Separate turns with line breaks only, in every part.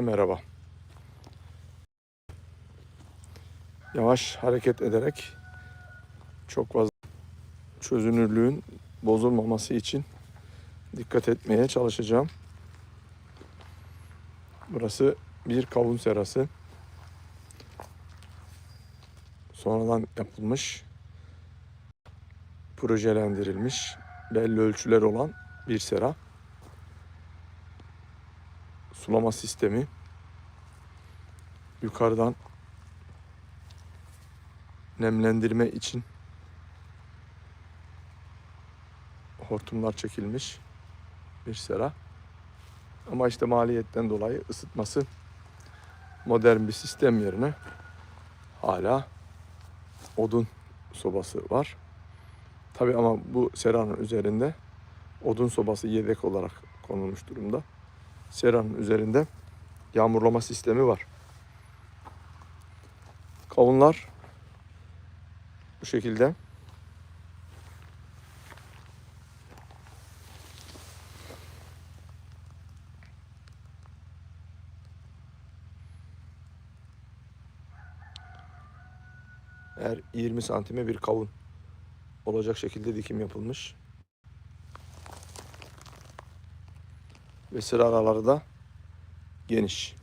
Merhaba. Yavaş hareket ederek çok fazla çözünürlüğün bozulmaması için dikkat etmeye çalışacağım. Burası bir kavun serası. Sonradan yapılmış, projelendirilmiş, belli ölçüler olan bir sera. Sulama sistemi yukarıdan nemlendirme için hortumlar çekilmiş bir sera. Ama işte maliyetten dolayı ısıtması modern bir sistem yerine hala odun sobası var. Tabi ama bu seranın üzerinde odun sobası yedek olarak konulmuş durumda. Seranın üzerinde yağmurlama sistemi var. Kavunlar bu şekilde. Her 20 santime bir kavun olacak şekilde dikim yapılmış. Ve sıra araları da geniş.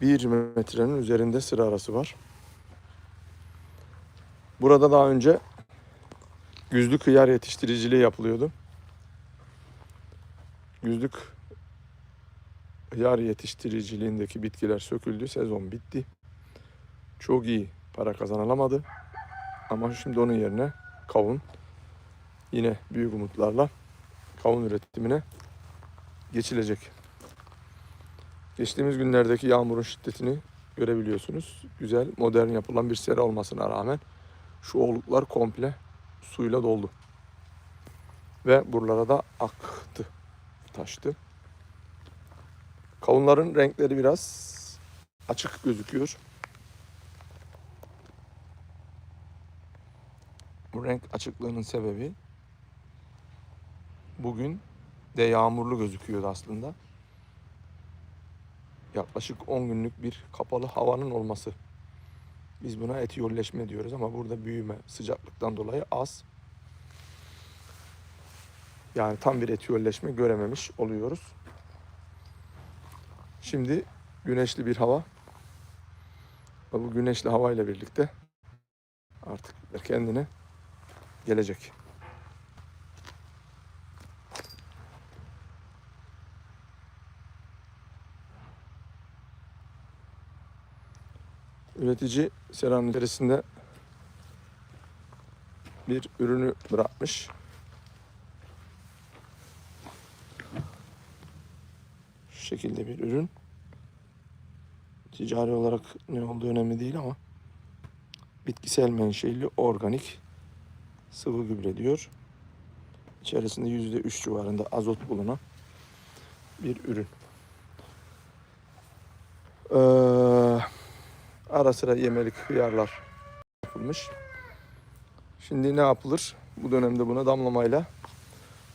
Bir metrenin üzerinde sıra arası var. Burada daha önce güzlük hıyar yetiştiriciliği yapılıyordu. Güzlük hıyar yetiştiriciliğindeki bitkiler söküldü. Sezon bitti. Çok iyi para kazanılamadı. Ama şimdi onun yerine kavun yine büyük umutlarla kavun üretimine geçilecek. Geçtiğimiz günlerdeki yağmurun şiddetini görebiliyorsunuz. Güzel, modern yapılan bir sera olmasına rağmen şu oluklar komple suyla doldu. Ve buralara da aktı, taştı. Kavunların renkleri biraz açık gözüküyor. Bu renk açıklığının sebebi bugün de yağmurlu gözüküyordu aslında. Yaklaşık 10 günlük bir kapalı havanın olması. Biz buna etiyolleşme diyoruz ama burada büyüme sıcaklıktan dolayı az. Yani tam bir etiyolleşme görememiş oluyoruz. Şimdi güneşli bir hava. Bu güneşli hava ile birlikte artık kendine gelecek. Üretici seranın içerisinde bir ürünü bırakmış. Şu şekilde bir ürün. Ticari olarak ne olduğu önemli değil ama bitkisel menşeli organik sıvı gübre diyor. İçerisinde yüzde üç civarında azot bulunan bir ürün. Ee, ara sıra yemelik hıyarlar yapılmış. Şimdi ne yapılır? Bu dönemde buna damlamayla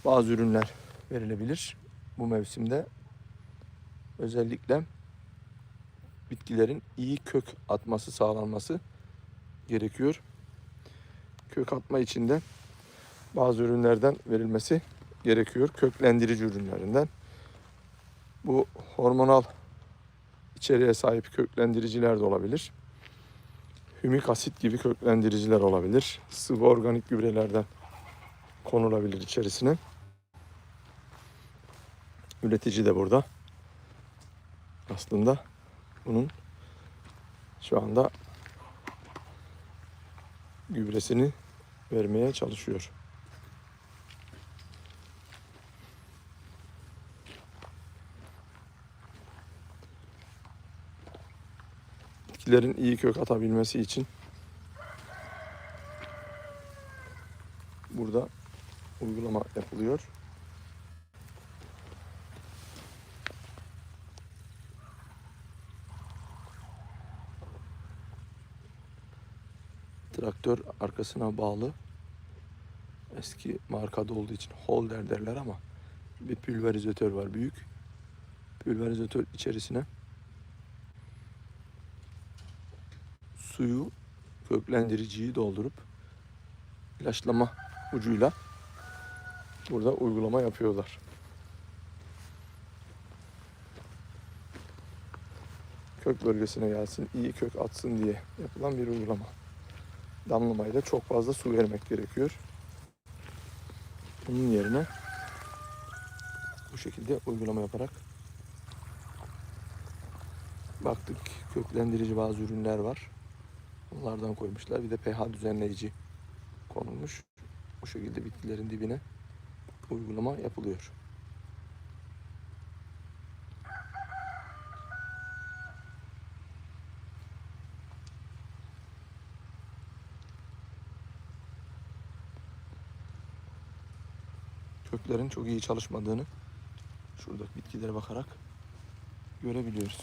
bazı ürünler verilebilir. Bu mevsimde özellikle bitkilerin iyi kök atması sağlanması gerekiyor. Kök atma için de bazı ürünlerden verilmesi gerekiyor. Köklendirici ürünlerinden. Bu hormonal içeriğe sahip köklendiriciler de olabilir. Hümik asit gibi köklendiriciler olabilir. Sıvı organik gübrelerden konulabilir içerisine. Üretici de burada. Aslında bunun şu anda gübresini vermeye çalışıyor. Bitkilerin iyi kök atabilmesi için burada uygulama yapılıyor. Traktör arkasına bağlı. Eski markada olduğu için holder derler ama bir pülverizatör var büyük. pülverizatör içerisine suyu köklendiriciyi doldurup ilaçlama ucuyla burada uygulama yapıyorlar. Kök bölgesine gelsin, iyi kök atsın diye yapılan bir uygulama. Damlamayla çok fazla su vermek gerekiyor. Bunun yerine bu şekilde uygulama yaparak baktık köklendirici bazı ürünler var. Onlardan koymuşlar. Bir de pH düzenleyici konulmuş. Bu şekilde bitkilerin dibine uygulama yapılıyor. Köklerin çok iyi çalışmadığını şuradaki bitkilere bakarak görebiliyoruz.